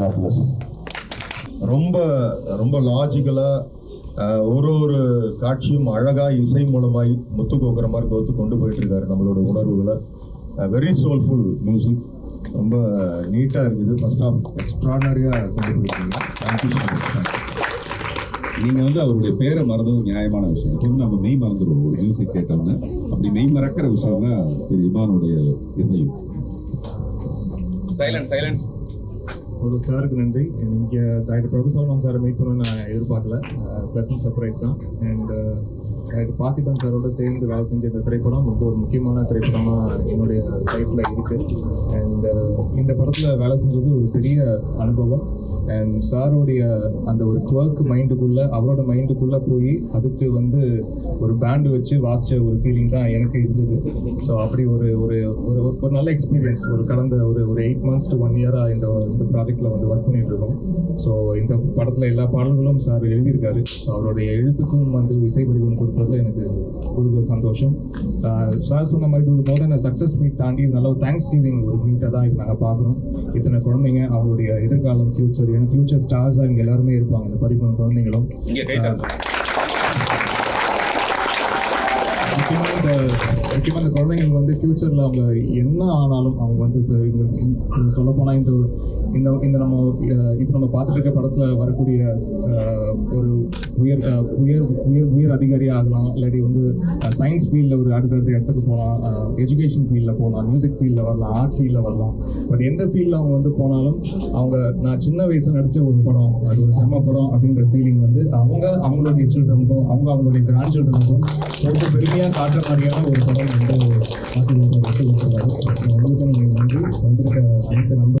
God ரொம்ப ரொம்ப லாஜிக்கலாக ஒரு ஒரு காட்சியும் அழகாக இசை மூலமாய் முத்து கோக்குற மாதிரி கோத்து கொண்டு போயிட்டு இருக்காரு நம்மளோட உணர்வுகளை. வெரி சோல்ஃபுல் மியூசிக் ரொம்ப நீட்டாக இருக்குது. ஃபர்ஸ்ட் ஆஃப் எக்ஸ்ட்ரானரியாக கொண்டு போயிருக்கீங்க தேங்க்யூ ஸோ மச் வந்து அவருடைய பேரை மறந்தது நியாயமான விஷயம். எப்பவுமே நம்ம மெய் மறந்துடுவோம் ஒரு மியூசிக் கேட்டோம்னா அப்படி மெய் மறக்கிற விஷயம் தான் திரு இமானுடைய இசையும். சைலன்ஸ் சைலன்ஸ் ஒரு சாருக்கு நன்றி. இங்கே டாக்டர் பிரபு சாரை மீட் பண்ண நான் எதிர்பார்க்கல. Uh, ப்ளசன்ட் சர்ப்ரைஸ் தான். அண்ட் டாக்டர் பார்த்திபன் சாரோட சேர்ந்து வேலை செஞ்ச இந்த திரைப்படம் ரொம்ப ஒரு முக்கியமான திரைப்படமாக என்னுடைய லைஃப்பில் இருக்குது அண்ட் uh, இந்த படத்தில் வேலை செஞ்சது ஒரு பெரிய அனுபவம். அண்ட் சாரோடைய அந்த ஒரு குவர்க் மைண்டுக்குள்ளே அவரோட மைண்டுக்குள்ளே போய் அதுக்கு வந்து ஒரு பேண்டு வச்சு வாசிச்ச ஒரு ஃபீலிங் தான் எனக்கு இருந்தது. ஸோ அப்படி ஒரு ஒரு ஒரு ஒரு நல்ல எக்ஸ்பீரியன்ஸ் ஒரு கடந்த ஒரு ஒரு எயிட் மந்த்ஸ் டு ஒன் இயராக இந்த இந்த ப்ராஜெக்டில் வந்து ஒர்க் பண்ணிட்டு இருக்கோம். ஸோ இந்த படத்தில் எல்லா பாடல்களும் சார் எழுதியிருக்காரு. ஸோ அவருடைய எழுத்துக்கும் வந்து இசை வடிவம் கொடுத்தது எனக்கு கூடுதல் சந்தோஷம். சார் சொன்ன மாதிரி இது மோர் தென் சக்ஸஸ் மீட் தாண்டி நல்ல ஒரு தேங்க்ஸ் கிவிங் ஒரு மீட்டாக தான் இது நாங்கள் பார்க்குறோம். இத்தனை குழந்தைங்க அவருடைய எதிர்காலம் ஃபியூச்சர் ஏன்னா ஃபியூச்சர் ஸ்டார்ஸாக இவங்க எல்லாருமே இருப்பாங்க. இந்த பதிமூணு குழந்தைங்களும். முக்கியமாக இந்த முக்கியமாக இந்த குழந்தைங்களுக்கு வந்து ஃப்யூச்சரில் அவங்க என்ன ஆனாலும் அவங்க வந்து இப்போ இவங்க சொல்ல போனால் இந்த இந்த இந்த நம்ம இப்போ நம்ம பார்த்துட்டு இருக்க படத்தில் வரக்கூடிய ஒரு உயர் உயர் உயர் உயர் அதிகாரியாக ஆகலாம். இல்லாட்டி வந்து சயின்ஸ் ஃபீல்டில் ஒரு அடுத்தடுத்த இடத்துக்கு போகலாம். எஜுகேஷன் ஃபீல்டில் போகலாம். மியூசிக் ஃபீல்டில் வரலாம். ஆர்ட் ஃபீல்டில் வரலாம். பட் எந்த ஃபீல்டில் அவங்க வந்து போனாலும் அவங்க நான் சின்ன வயசில் நடித்த ஒரு படம் அது ஒரு செம்ம படம் அப்படின்ற ஃபீலிங் வந்து அவங்க அவங்களுடைய சில்ட்ரனுக்கும் அவங்க அவங்களுடைய கிராண்ட் சில்ட்ரனுக்கும் ரொம்ப பெருமையாக காட்டுற மாதிரியான ஒரு படம் வந்து பார்த்து உங்களுக்கு நன்றி. வந்திருக்க அனைத்து நண்பர்